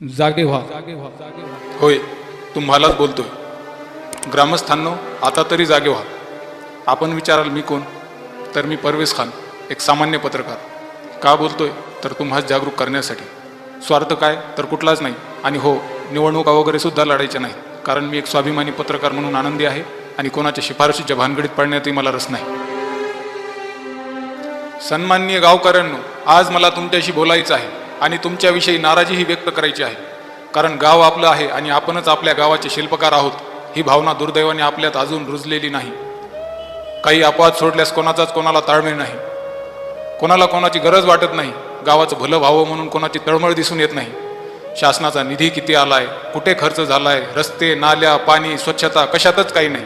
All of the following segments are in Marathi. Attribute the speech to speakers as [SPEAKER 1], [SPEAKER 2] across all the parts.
[SPEAKER 1] जागे व्हा.
[SPEAKER 2] होय तुम्हालाच बोलतोय. ग्रामस्थांनो आता तरी जागे व्हा. आपण विचाराल मी कोण? तर मी परवेज खान एक सामान्य पत्रकार. का बोलतोय? तर तुम्हाला जागरूक करण्यासाठी. स्वार्थ काय? तर कुठलाच नाही. आणि हो निवडणुका वगैरे सुद्धा लढायच्या नाही कारण मी एक स्वाभिमानी पत्रकार म्हणून आनंदी आहे आणि कोणाच्या शिफारशीच्या भानगडीत पडण्यातही मला रस नाही. सन्माननीय गावकऱ्यांनो आज मला तुमच्याशी बोलायचं आहे. आणि तुमच्याविषयी नाराजीही व्यक्त करायची आहे. कारण गाव आपलं आहे आणि आपणच आपल्या गावाचे शिल्पकार आहोत. ही भावना दुर्दैवाने आपल्यात अजून रुजलेली नाही. काही अपवाद सोडल्यास कोणाचाच कोणाला ताळमेळ नाही. कोणाला कोणाची गरज वाटत नाही. गावाचं भलं व्हावं म्हणून कोणाची तळमळ दिसून येत नाही. शासनाचा निधी किती आला आहे कुठे खर्च झाला आहे रस्ते नाल्या पाणी स्वच्छता कशातच काही नाही.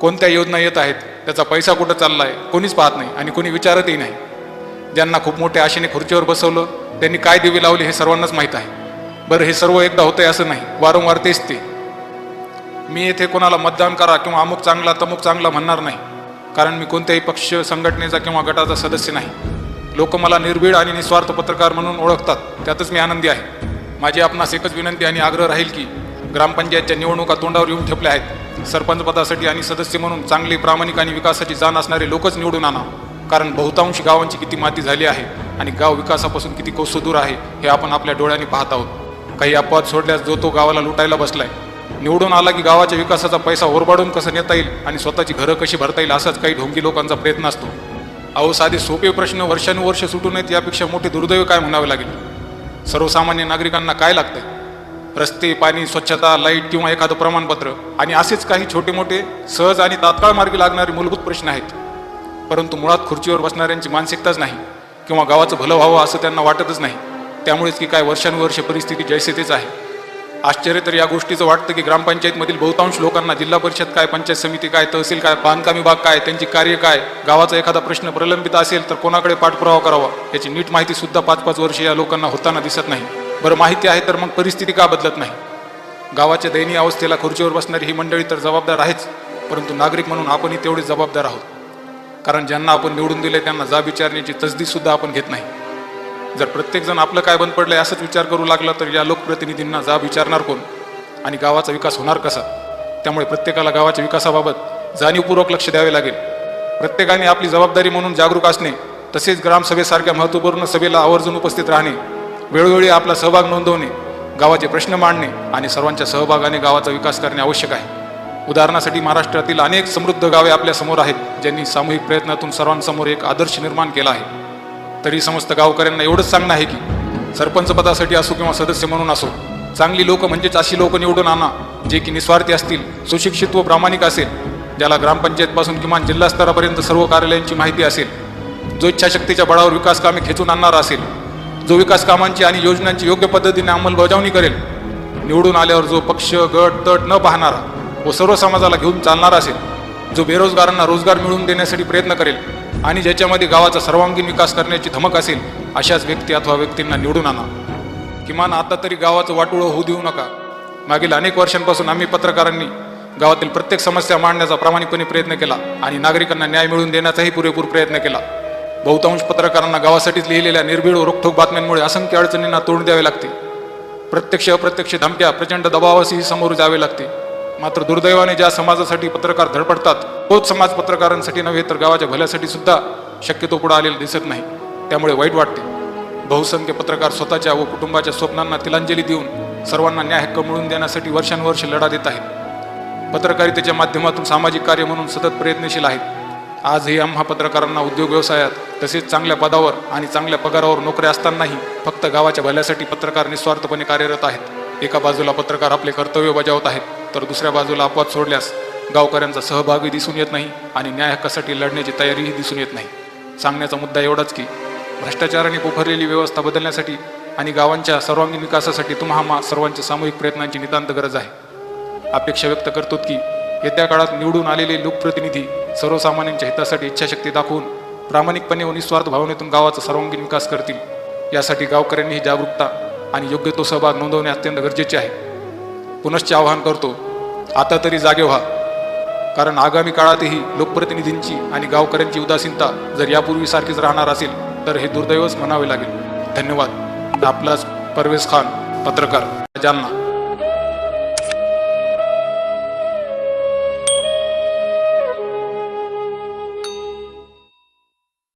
[SPEAKER 2] कोणत्या योजना येत आहेत त्याचा पैसा कुठं चालला आहे कोणीच पाहत नाही आणि कोणी विचारतही नाही. ज्यांना खूप मोठ्या आशेने खुर्चीवर बसवलं त्यांनी काय दिवे लावले हे सर्वांनाच माहीत आहे. बरं हे सर्व एकदा होतंय असं नाही. वारंवार तेच ते. मी येथे कोणाला मतदान करा किंवा अमुक चांगला तमुक चांगला म्हणणार नाही. कारण मी कोणत्याही पक्ष संघटनेचा किंवा गटाचा सदस्य नाही. लोक मला निर्भीड आणि निस्वार्थ पत्रकार म्हणून ओळखतात. त्यातच मी आनंदी आहे. माझी आपणास एकच विनंती आणि आग्रह राहील की ग्रामपंचायतच्या निवडणुका तोंडावर येऊन ठेपल्या आहेत. सरपंच पदासाठी आणि सदस्य म्हणून चांगले प्रामाणिक आणि विकासाची जाण असणारे लोकच निवडून आणा. कारण बहुतांश गावांची किती माती झाली आहे. आणि गाव विकासापासून किती कोस दूर आहे हे आपण आपल्या डोळ्यांनी पाहत आहोत. काही अपवाद सोडल्यास जो तो गावाला लुटायला बसलाय. निवडून आला की गावाच्या विकासाचा पैसा ओरबाडून कसं नेता येईल आणि स्वतःची घरं कशी भरता येईल असाच काही ढोंगी लोकांचा प्रयत्न असतो. अहो साधे सोपे प्रश्न वर्षानुवर्ष सुटू नयेत यापेक्षा मोठे दुर्दैव काय म्हणावे लागेल? सर्वसामान्य नागरिकांना काय लागतंय? रस्ते पाणी स्वच्छता लाइट किंवा एखादं प्रमाणपत्र? आणि असेच काही छोटे मोठे सहज आणि तात्काळ मार्गी लागणारे मूलभूत प्रश्न आहेत. परंतु मुळात खुर्चीवर बसणाऱ्यांची मानसिकताच नाही. किंवा गावाचं भलं व्हावं असं त्यांना वाटतच नाही. त्यामुळेच की काय वर्षानुवर्ष परिस्थिती जैसे तेच आहे. आश्चर्य तर या गोष्टीचं वाटतं की ग्रामपंचायतमधील बहुतांश लोकांना जिल्हा परिषद काय पंचायत समिती काय तहसील काय बांधकाम विभाग काय त्यांची कार्य काय गावाचा एखादा प्रश्न प्रलंबित असेल तर कोणाकडे पाठपुरावा करावा याची नीट माहिती सुद्धा पाच पाच वर्ष या लोकांना होताना दिसत नाही. बरं माहिती आहे तर मग परिस्थिती का बदलत नाही? गावाच्या दयनीय अवस्थेला खुर्चीवर बसणारी ही मंडळी तर जबाबदार आहेच परंतु नागरिक म्हणून आपणही तेवढेच जबाबदार आहोत. कारण ज्यांना आपण निवडून दिले त्यांना जा विचारण्याची तसदी सुद्धा आपण घेत नाही. जर प्रत्येकजण आपलं काय बंद पडलंय असंच विचार करू लागला तर या लोकप्रतिनिधींना जा विचारणार कोण? आणि गावाचा विकास होणार कसा? त्यामुळे प्रत्येकाला गावाच्या विकासाबाबत जाणीवपूर्वक लक्ष द्यावे लागेल. प्रत्येकाने आपली जबाबदारी म्हणून जागरूक असणे तसेच ग्रामसभेसारख्या महत्त्वपूर्ण सभेला आवर्जून उपस्थित राहणे वेळोवेळी आपला सहभाग नोंदवणे गावाचे प्रश्न मांडणे आणि सर्वांच्या सहभागाने गावाचा विकास करणे आवश्यक आहे. उदाहरणासाठी महाराष्ट्रातील अनेक समृद्ध गावे आपल्यासमोर आहेत ज्यांनी सामूहिक प्रयत्नातून सर्वांसमोर एक आदर्श निर्माण केला आहे. तरी समस्त गावकऱ्यांना एवढंच सांगणं आहे की सरपंच पदासाठी असो किंवा सदस्य म्हणून असो चांगली लोक म्हणजेच अशी लोक निवडून आणा जे की निस्वार्थी असतील सुशिक्षित व प्रामाणिक असेल ज्याला ग्रामपंचायतपासून किमान जिल्हा स्तरापर्यंत सर्व कार्यालयांची माहिती असेल जो इच्छाशक्तीच्या बळावर विकास कामे खेचून आणणारा असेल जो विकास कामांची आणि योजनांची योग्य पद्धतीने अंमलबजावणी करेल निवडून आल्यावर जो पक्ष गट तट न पाहणारा व सर्व समाजाला घेऊन चालणारा असेल जो बेरोजगारांना रोजगार मिळवून देण्यासाठी प्रयत्न करेल आणि ज्याच्यामध्ये गावाचा सर्वांगीण विकास करण्याची धमक असेल अशाच व्यक्ती अथवा व्यक्तींना निवडून आणा. किमान आता तरी गावाचं वाटोळं होऊ देऊ नका. मागील अनेक वर्षांपासून आम्ही पत्रकारांनी गावातील प्रत्येक समस्या मांडण्याचा प्रामाणिकपणे प्रयत्न केला आणि नागरिकांना न्याय मिळवून देण्याचाही पुरेपूर प्रयत्न केला. बहुतांश पत्रकारांना गावासाठीच लिहिलेल्या निर्भीड व रोखठोक बातम्यांमुळे असंख्य अडचणींना तोंड द्यावे लागते. प्रत्यक्ष अप्रत्यक्ष धमक्या प्रचंड दबावासही समोर जावे लागते. मात्र दुर्दैवाने ज्या समाजासाठी पत्रकार धडपडतात तोच समाज पत्रकारांसाठी नव्हे तर गावाच्या भल्यासाठी सुद्धा शक्यतो पुढे आलेला दिसत नाही. त्यामुळे वाईट वाटते. बहुसंख्य पत्रकार स्वतःच्या व कुटुंबाच्या स्वप्नांना तिलांजली देऊन सर्वांना न्याय हक्क मिळवून देण्यासाठी वर्षानुवर्ष लढा देत आहेत. पत्रकारितेच्या माध्यमातून सामाजिक कार्य म्हणून सतत प्रयत्नशील आहेत. आजही आम्हा पत्रकारांना उद्योग व्यवसायात तसेच चांगल्या पदावर आणि चांगल्या पगारावर नोकऱ्या असतानाही फक्त गावाच्या भल्यासाठी पत्रकार निस्वार्थपणे कार्यरत आहेत. एका बाजूला पत्रकार आपले कर्तव्य बजावत आहेत. तर दुसऱ्या बाजूला अपवाद सोडल्यास गावकऱ्यांचा सहभागही दिसून येत नाही आणि न्याय हक्कासाठी लढण्याची तयारीही दिसून येत नाही. सांगण्याचा मुद्दा एवढाच की भ्रष्टाचाराने पोखरलेली व्यवस्था बदलण्यासाठी आणि गावांच्या सर्वांगीण विकासासाठी तुम्हा सर्वांच्या सामूहिक प्रयत्नांची नितांत गरज आहे. अपेक्षा व्यक्त करतो की येत्या काळात निवडून आलेले लोकप्रतिनिधी सर्वसामान्यांच्या हितासाठी इच्छाशक्ती दाखवून प्रामाणिकपणे व निस्वार्थ भावनेतून गावाचा सर्वांगीण विकास करतील. यासाठी गावकऱ्यांनी ही जागरूकता आणि योग्य तो सहभाग नोंदवणे अत्यंत गरजेचे आहे. पुनश्च आवाहन करतो आता तरी जागे व्हा. कारण आगामी काळातही लोकप्रतिनिधींची आणि गावकऱ्यांची उदासीनता जर यापूर्वीसारखीच राहणार असेल तर हे दुर्दैवच म्हणावे लागेल. धन्यवाद. आपलाच परवेज खान पत्रकार. जालना.